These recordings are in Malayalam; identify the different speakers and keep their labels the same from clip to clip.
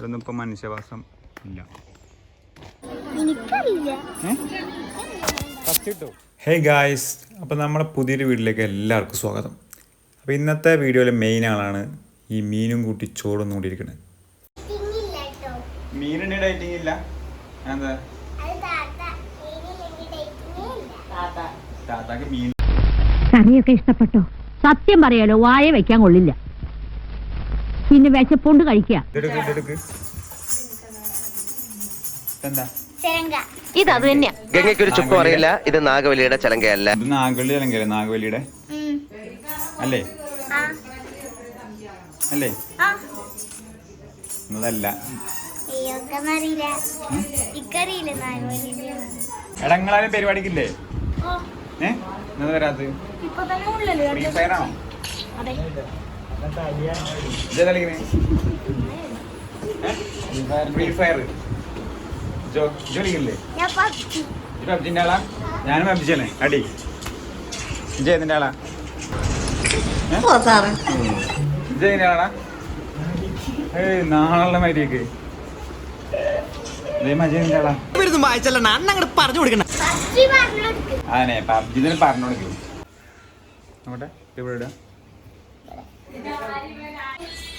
Speaker 1: ഇതൊന്നും ഇപ്പൊ മനുഷ്യവാസം. ഇല്ല. ഹേ ഗായ്സ് അപ്പോൾ നമ്മുടെ പുതിയൊരു വീട്ടിലേക്ക് എല്ലാവർക്കും സ്വാഗതം. അപ്പോൾ ഇന്നത്തെ വീഡിയോയിലെ മെയിൻ ആളാണ് ഈ മീനും കൂട്ടി ചോറും കൂടിയിരിക്കുന്നത് മീനിന് ഡൈറ്റിംഗ് ഇല്ല. എന്താ
Speaker 2: കറിയൊക്കെ ഇഷ്ടപ്പെട്ടോ? സത്യം പറയാലോ വായ വെക്കാൻ കൊള്ളില്ല. പിന്നെ വിശപ്പുണ്ട് കഴിക്കുക. ഇത് അത് തന്നെയാ.
Speaker 3: ഗംഗയ്ക്കൊരു ചുക്കും അറിയില്ല. ഇത് നാഗവലിയുടെ ചലങ്കയല്ല.
Speaker 1: ഇത് നാഗവല്ലിയുടെ അല്ലേ?
Speaker 4: ആ.
Speaker 1: അല്ലേ?
Speaker 4: നാഗവല്ലിന്റെ
Speaker 1: എടങ്ങളാലും പരിപാടിക്കില്ലേ?
Speaker 4: ഓ.
Speaker 1: ഏ? വരാത്തത്
Speaker 4: ഉള്ളല്ലോ.
Speaker 1: ഫ്രീ ഫയർ ആണോ? ഫ്രീ ഫയർ ജോ ജോ കളിക്കില്ലേ
Speaker 4: ഞാൻ പബ്ജി.
Speaker 1: ഇത് പബ്ജിന്റെ ആളാ? ഞാനും പബ്ജിയാണ്. അടി. ഇജയ് ഏതിന്റെ ആളാ? ഇജയ് ഏതിന്റെ ആളാ ഏയ് നാളെ മരിയൊക്കെ
Speaker 3: കൊടുക്കണ
Speaker 4: പബ്ജി
Speaker 1: പറഞ്ഞു കൊടുക്കും നോക്കട്ടെ ഇവിടെ ഇടുക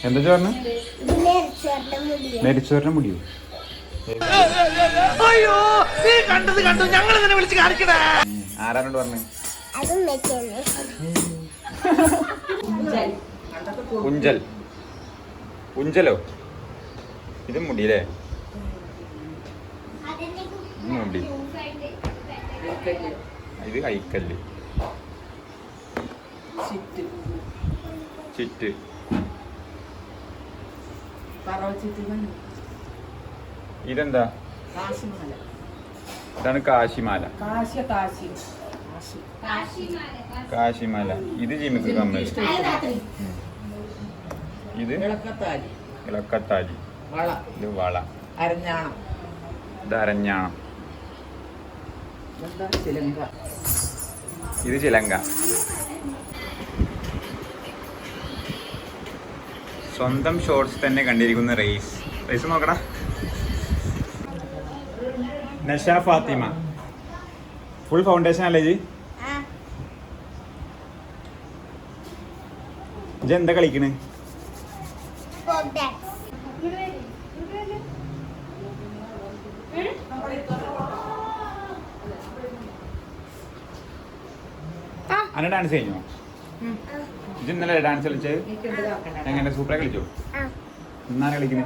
Speaker 1: എന്താ ചോറിന്
Speaker 4: നീ കണ്ടത് മുടിയോ
Speaker 1: ഞങ്ങൾ മുടിയോ വിളിച്ച് പറഞ്ഞു
Speaker 4: അതും വെച്ചെന്നെ
Speaker 1: ഉഞ്ചൽ ഉഞ്ചലോ ഇത് മുടിയല്ലേ? മുടി. ഇത് കൈക്കല്ല്. ചിറ്റ് ഇതെന്താ? ഇതാണ് കാശിമാല. കാശിമാല. ഇത് ജിമിക്ക് കമ്മൽ. ഇത്
Speaker 5: ഇളക്കത്താലി.
Speaker 1: ഇത് വള.
Speaker 5: അരഞ്ഞാണം.
Speaker 1: ഇത് അരഞ്ഞാണം. ഇത് ചിലങ്ക. സ്വന്തം ഷോർട്സ് തന്നെ കണ്ടിരിക്കുന്ന റേസ് റേസ് നോക്കടാ. നഷ ഫാത്തിമ. ഫുൾ ഫൗണ്ടേഷൻ അല്ലേ ജി ജി എന്താ കളിക്കണ്? അന്ന ഡാൻസ് കഴിഞ്ഞോ? ഇജ് ഇന്നലെ ഡാൻസ് കളിച്ച് എങ്ങനെ? സൂപ്പറെ കളിച്ചോ? ഇന്നാരെ കളിക്കണ്?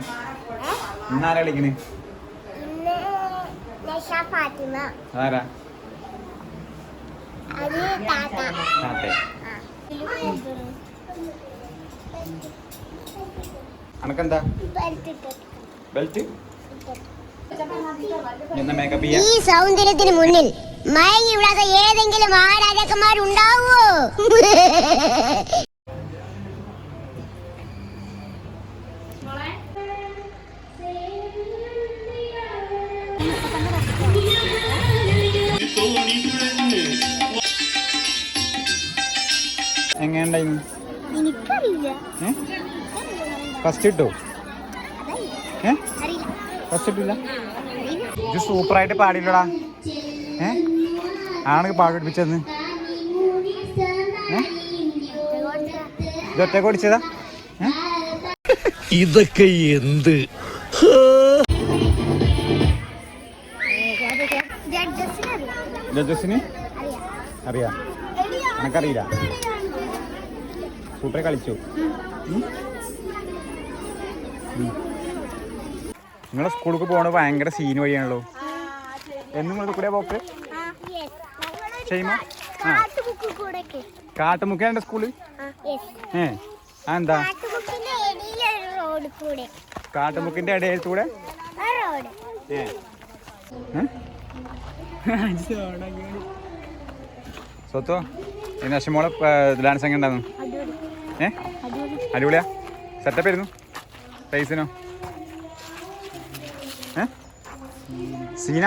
Speaker 1: ഇന്നാരെ കളിക്കണ്?
Speaker 4: അത് താത്ത.
Speaker 1: അനക്കെന്താ? ബെൽറ്റ്
Speaker 4: ഈ സൗന്ദര്യത്തിന് മുന്നിൽ മയങ്ങി വിടാത്ത ഏതെങ്കിലും
Speaker 1: എങ്ങനെയുണ്ടായിരുന്നു ഏ? ഫസ്റ്റ് ഏ?
Speaker 4: അറിയില്ല.
Speaker 1: ഫസ്റ്റ് ഇട്ടില്ല ഇത് സൂപ്പറായിട്ട് പാടില്ലടാ. ഏ? ആണെങ്കിൽ പാടി പഠിപ്പിച്ചത് ഏ ഇത് ഒറ്റ ഓടിച്ചതാ? ഏ?
Speaker 3: ഇതൊക്കെ എന്ത്?
Speaker 1: ജഡ്ജസിന്?
Speaker 4: അറിയാം.
Speaker 1: എനക്കറിയില്ല സൂപ്പറെ കളിച്ചു. നിങ്ങളെ സ്കൂളിൽ പോകണത് ഭയങ്കര സീൻ വഴിയാണല്ലോ. എന്നും നിങ്ങൾ കൂടെ പോക്ക്.
Speaker 4: കൂടെയൊക്കെ
Speaker 1: കാട്ടുമുക്കാണ്
Speaker 4: എന്റെ സ്കൂൾ?
Speaker 1: ഏ എന്താ കാട്ടുമുക്കിന്റെ ഇടയിൽ കൂടെ? സ്വത്തോ നശമോളെ ഡാൻസ് എങ്ങനെ ഉണ്ടായിരുന്നു? ഏ? അടിപൊളിയാ. സെറ്റപ്പ് ആയിരുന്നു. പൈസനോ ഏ? സീന?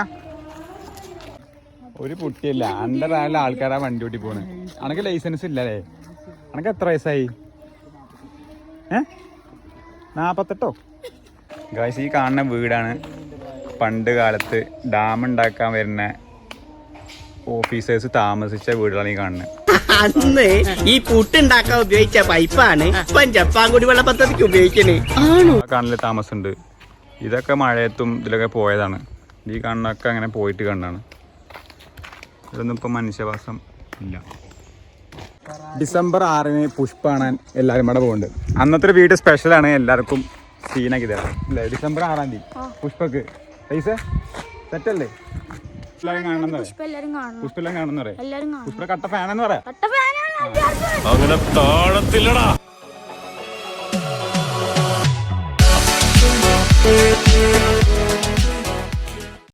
Speaker 1: ഒരു കുട്ടിയല്ല. അണ്ടർ ആയുള്ള ആൾക്കാരാ വണ്ടി ഓട്ടി പോണ്. അനക്ക് ലൈസൻസ് ഇല്ലല്ലേ? അനക്ക് എത്ര വയസ്സായി? ഏ? നാപ്പത്തെട്ടോ? ഗായ്സ് ഈ കാണുന്ന വീടാണ് പണ്ട് കാലത്ത് ഡാം ഉണ്ടാക്കാൻ വരുന്ന ഓഫീസേഴ്സ് താമസിച്ച വീടുകളാണ് ഈ കാണുന്നത്
Speaker 5: അന്ന് ഈ പുട്ടുണ്ടാക്കാൻ ഉപയോഗിച്ച പൈപ്പാണ് ഇപ്പൊ ജപ്പാൻ കുടിവെള്ള പദ്ധതിക്ക് ഉപയോഗിക്കണേ.
Speaker 1: ആ കാണലിൽ താമസമുണ്ട്. ഇതൊക്കെ മഴയത്തും ഇതിലൊക്കെ പോയതാണ്. ഈ കാണുന്നൊക്കെ അങ്ങനെ പോയിട്ട് കണ്ടാണ് ഇതൊന്നും ഇപ്പം മനുഷ്യവാസം ഇല്ല. ഡിസംബർ ആറിന് പുഷ്പ കാണാൻ എല്ലാവരും ഇവിടെ പോകുന്നുണ്ട് അന്നത്തെ ഒരു വീഡിയോ സ്പെഷ്യലാണ് എല്ലാവർക്കും സീനാക്കി തരാം. അല്ലേ? ഡിസംബർ ആറാം തീയതി. പുഷ്പക്ക്. പൈസ? സെറ്റല്ലേ? എല്ലാവരും കാണണം
Speaker 6: പുഷ്പ എല്ലാം കാണണം.
Speaker 1: പുഷ്പ എല്ലാം പറയാം.
Speaker 6: കാണണം.
Speaker 1: പുഷ്പ കട്ട ഫാനെന്ന് പറയാം.
Speaker 6: കട്ട ഫാനാണ്
Speaker 7: അങ്ങനെ താഴത്തില്ലടാ.